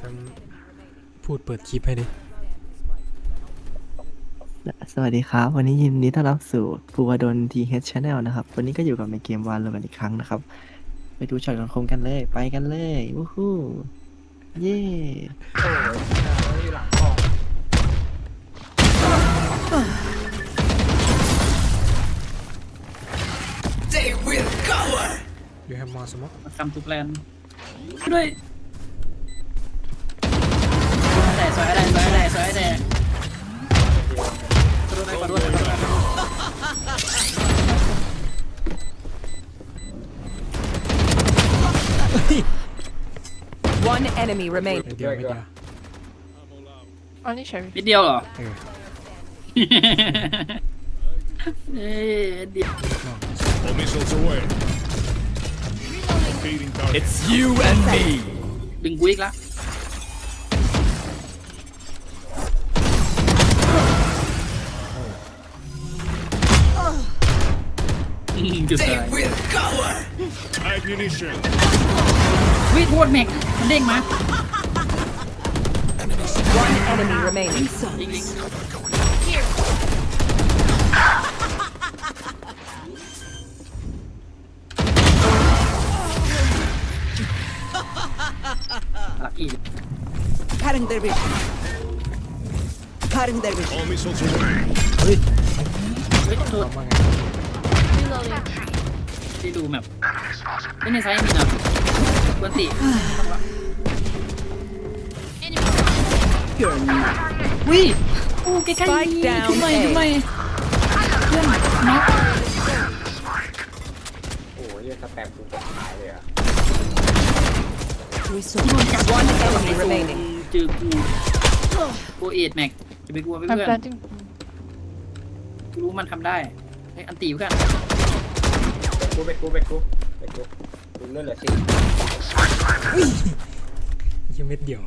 คำพูดเปิดคลิปให้ดิ สวัสดีครับ วันนี้ยินดีต้อนรับสู่ภูวดลทีเฮดชาแนลนะครับ วันนี้ก็อยู่กับในเกมวานโลกันอีกครั้งนะครับ ไปดูช็อตของคมกันเลย ไปกันเลยวู้ฮู้เย้ยูแฮมมอสมอกคำทุกแลนด์ด้วย แต่ซอยอะไรซอยอะไรซอยอะไรขอโทษนะขอโทษนะขอโทษนะ One enemy ไม่ remaining. เดียวไม่เดียว Only Sherry. นิดเดียวเหรอ เออ เอ้ยเดียว All missiles away. Feeding target. It's you and me. ดึงกูอีกละ อืมจุดตาย Ammunition. วิโทษแม็กมันเด้งมา One enemy remaining. ยิงยิงลักอีก Cutting their vision. Cutting their vision. All missiles away. เฮ้ยโทษ ทำว่าไง ที่ดูแบบไม่ในไซส์มีนะกวนติวิโอ้ใกล้ๆ Spike down ทำไม A ทำไมเพื่อนน็อกโอ้ยสแปมกูตกหายเลยอะโดนจับ One ไอ้ enemy โซ่ remaining. เจอกูโกเอดแม็กจะไปกลัวเพื่อนรู้มันทำได้ไอ้อันตีเพื่อน กูไปกูไปกูไปกูดูเลือดเหลือสิ ยี่เม็ดเดียว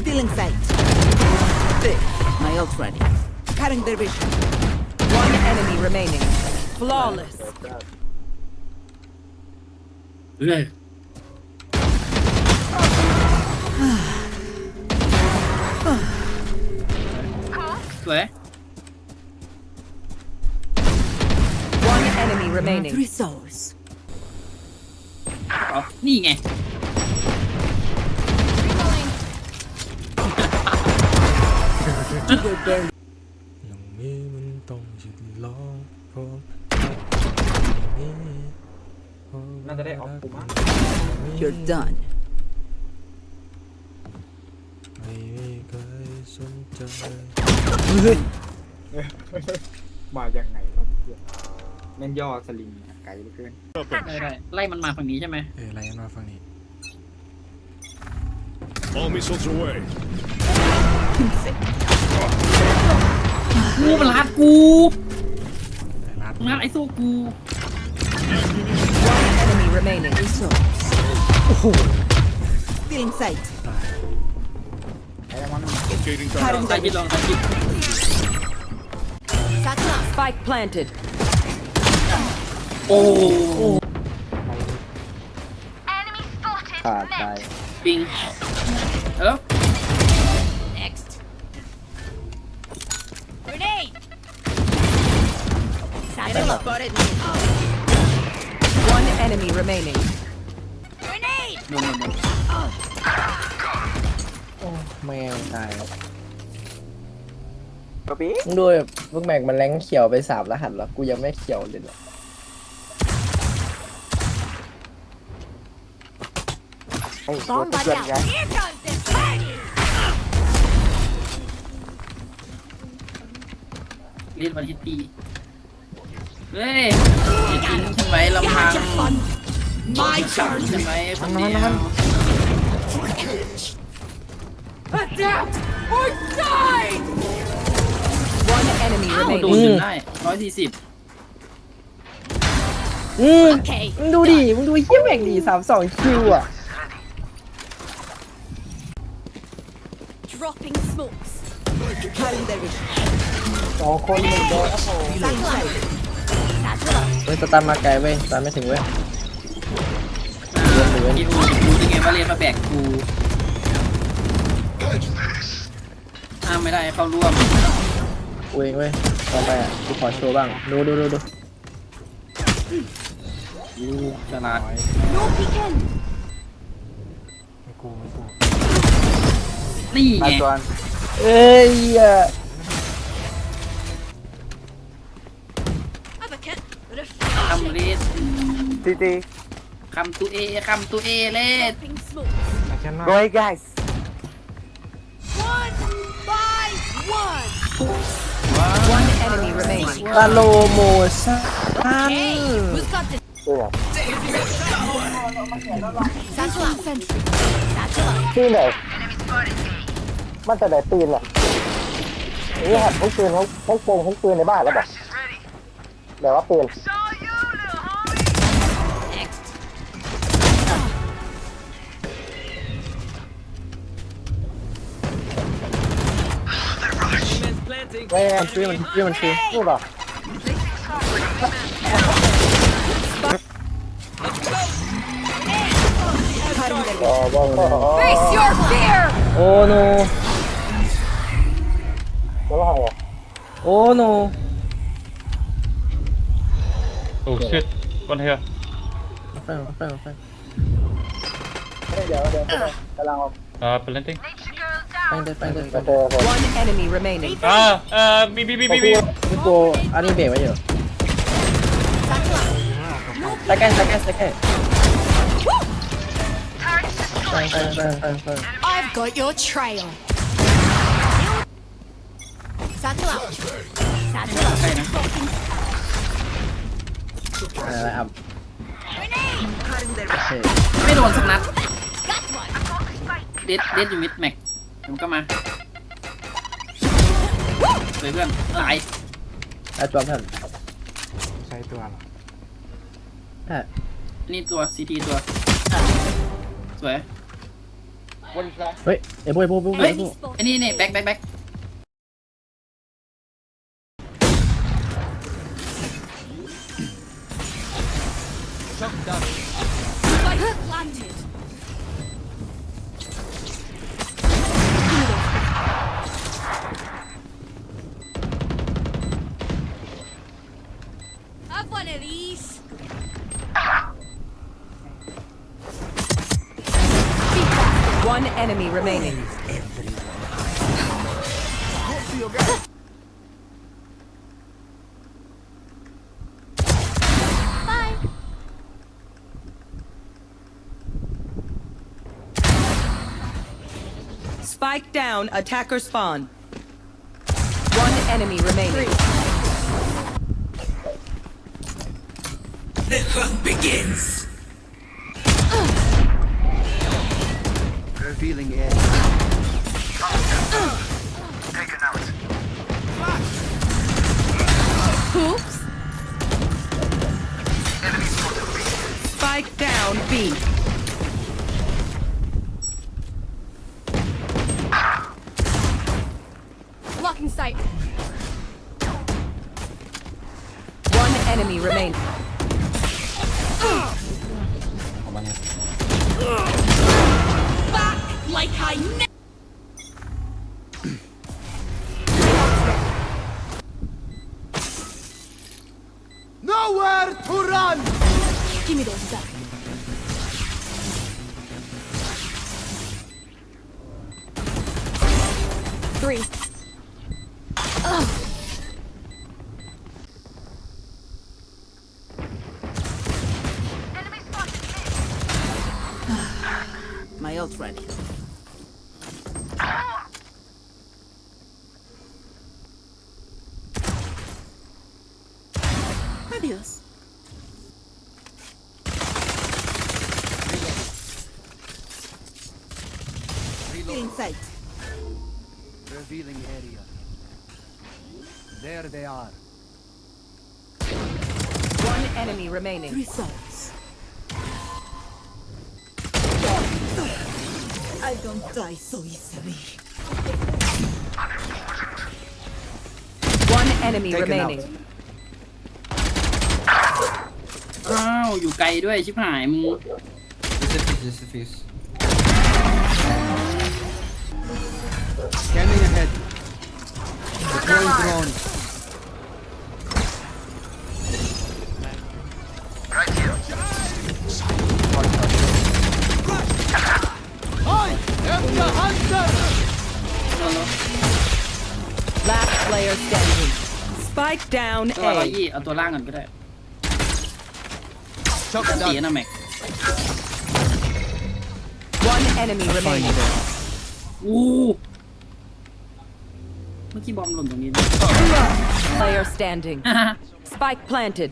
Stealing sight. My ult ready. Cutting their vision. One enemy remaining. Flawless. เลย สวย remaining. Three souls. อ๋อนี่ไงลงมีมันต้องฉุดลองพร้อมนี่น่าจะได้ออกกูมั้ง You're done. ไม่เคยสนใจ มาอย่างไงวะเหี้ย แม่นย่อสลิงอะไกลเหลือเกินได้ได้ไล่มันมาฝั่งนี้ใช่ไหมเอออะไรกันมาฟังนี้ All missiles away. กูมันรัดกูไอ้รัดมันรัดไอ้โซ่กู One enemy remaining. Three souls. Stealing sight. ตายไอ้มัน Locating ล target. องใส่ยิดลองใส่ยิด Spike planted. โอ้ขาดตายปิงเออ One enemy remaining. โดนโดนโดนแม่งตายกระบี่มึงดูแบบพวกแม็กมันแรงเขียวไปสามรหัสแล้วกูยังไม่เขียวเลยเนี่ย ไอ้ตัวเพื่อนไงเรียนวันที่ปีเฮ้ยอย่าทิ้งฉันไว้ลำพังไม่ฉันไว้คนเดียว One enemy อ้าวโดน remaining. จนได้ร้อยสี่สิบอืมมึงดูดิ มึงดูเฮี้ยแม็กดิสามสองคิวอะ Dropping smokes. Cutting their vision. สองคนหนึ่งโดน Stealing sight. เว้ยสตาร์ทมาไกลเว้ยสตาร์ทไม่ถึงเว้ยเว้ยกิวรู้ได้ไงว่าเรียนมาแบกกูห้ามไม่ได้ให้เข้าร่วมกูเองเว้ยต่อไปอะกูขอโชว์บ้าง ดูดูดูดูกูฉลาดไม่กูไม่กู นี่ไงเอ้ยอะคำเรสคำตัวเอคำตัวเอเลสไอ้แค่หน้า One enemy remaining. ตาโลโมชั่นปืนไหน มันจะไหนปืนล่ะนี่หัดพกปืนพกพกโปงพกปืนในบ้านแล้วบอกเดี๋ยวว่าปืนแม่มันชื่อมันชื่อมันชื่อนี่ป่ะอ๋อบอกอ๋อ Face your fear! โอ้โน Wala. Oh no. Oh shit. One here. Okay, okay, okay. Kailangan ko. Ah, planting. Find it, find it, find it. One enemy remaining. Ah, ah, B, B, B, B, B. Dito, ano yung B, wala yun? Second, second, second. I've got your trail. Satchel out. Satchel out. ใช่นะอะไรอะโอเคไม่โดนสักนัด Got one. เด็ดเด็ดอยู่มิดแม็กเดี๋ยวมันก็มาสวยเพื่อนตายไอ้ตัวเพื่อนใช้ตัวเหรอใช่นี่ตัวซีทีตัวสวยเฮ้ยไอ้โบยโบยโบยโบเฮ้ยยโบยอันนี้นี่แบ็คแบ็คแบ็ค Spike down, attacker spawn. One enemy remaining. The hunt begins. Uh. Revealing it. Uh. Taken out. Oops. Enemy spotted B. Spike down B. remain. sight. Revealing area. There they are. One enemy remaining. Results. I don't die so easily. One enemy remaining. อ้าว อยู่ไกลด้วยชิบหายมึง defuse just defuse Scanning ahead. Deploying drone. Last player standing. Spike down ตัวร้อย A. ยี่เอาตัวล่างก่อนก็ได้ Shock เสีย done. นะแม็ก One enemy remaining. อู้ เมื่อกี้บอมหล่นตรงนี้ Player standing. Spike planted.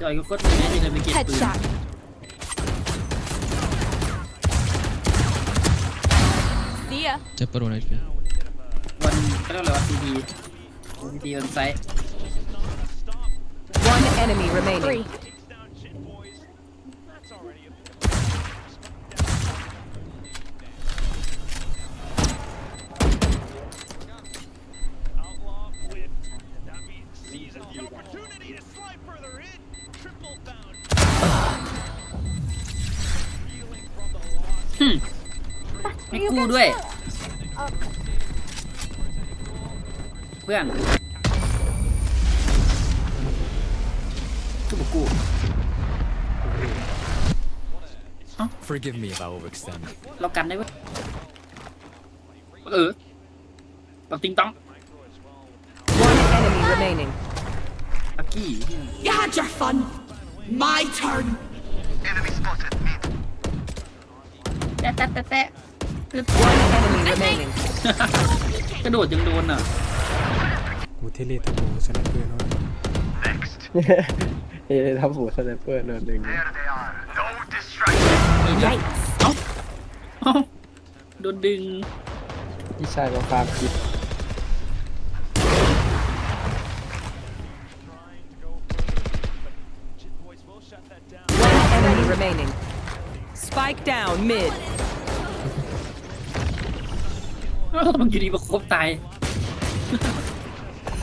จอยก็โคตรเลยที่เลยไปเก็บปืน Headshot. เสีย วันก็เรียกอะไรว่าซีดีซีดีวันไซต์ One enemy remaining. Three. กู้ด้วย เพื่อนกูบอกกู Forgive me if I overextend เรากันได้เว้ยเออปักติงต้อง One enemy remaining. ปักกี้ You had your fun. My turn. แตะแตะแตะแตะ One enemy remaining. กระโดดยังโดนอะกูเทเลทับโบชนะเพื่อนว่าเฮ้ยทับหูสไนเปอร์โดนดึงเอ้าเอ้าโดนดึงพี่ชายมาฟาร์มคิด มันอยู่ดีประคบตาย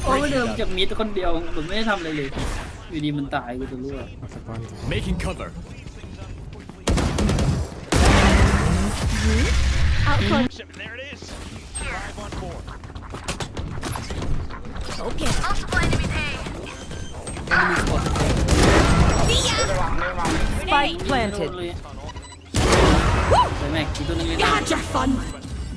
โอ้ยเดิมจากมิดคนเดียวผมไม่ได้ทำอะไรเลยอยู่ดีมันตายกูจะรู้อะเอาสปอน Making cover. Out close. There it is. Five on board. Okay. Spike โด planted. นเลยไปแม็กอีกตัวหนึงเลย You นะ had your fun.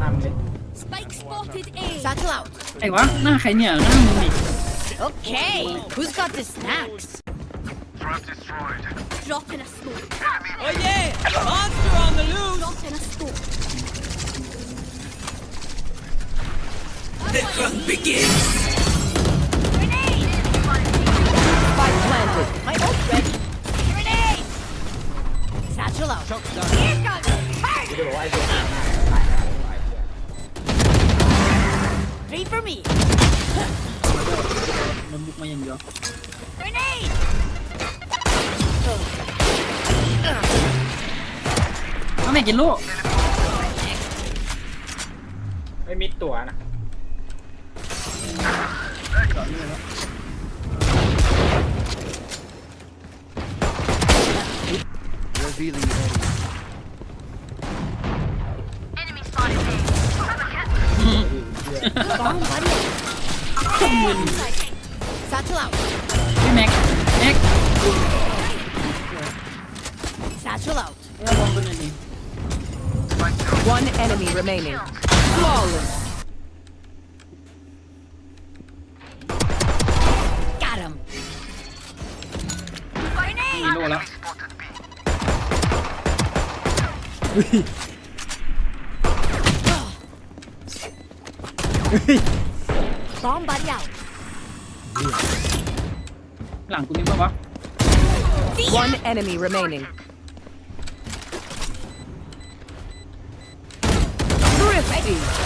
ทำเลย Spike spotted A. Satchel out. ไอ้วะหน้าใครเนี่ยหน้ามึงนี่ Okay. Who's got the snacks? Drop in a smoke. Oh yeah! Monster on the loose! Drop in a smoke. The hunt begins! Grenade! Spike planted. My ult ready. Grenade! Satchel out. Here comes the party! จะบอกว่าไอ้ตัว Three for me. มันบุกมาอย่างเดียว Grenade! เอาแม่กินลูกไม่มิดตัวนะ Satchel out. พี่แม็กแม็ก Satchel out. เอาบอลไปหน่อยดิ One enemy remaining. Flawless. Got him. มีโลแล้ว Bomb buddy out. หลังกูมีปะวะ One enemy remaining. Thrifty.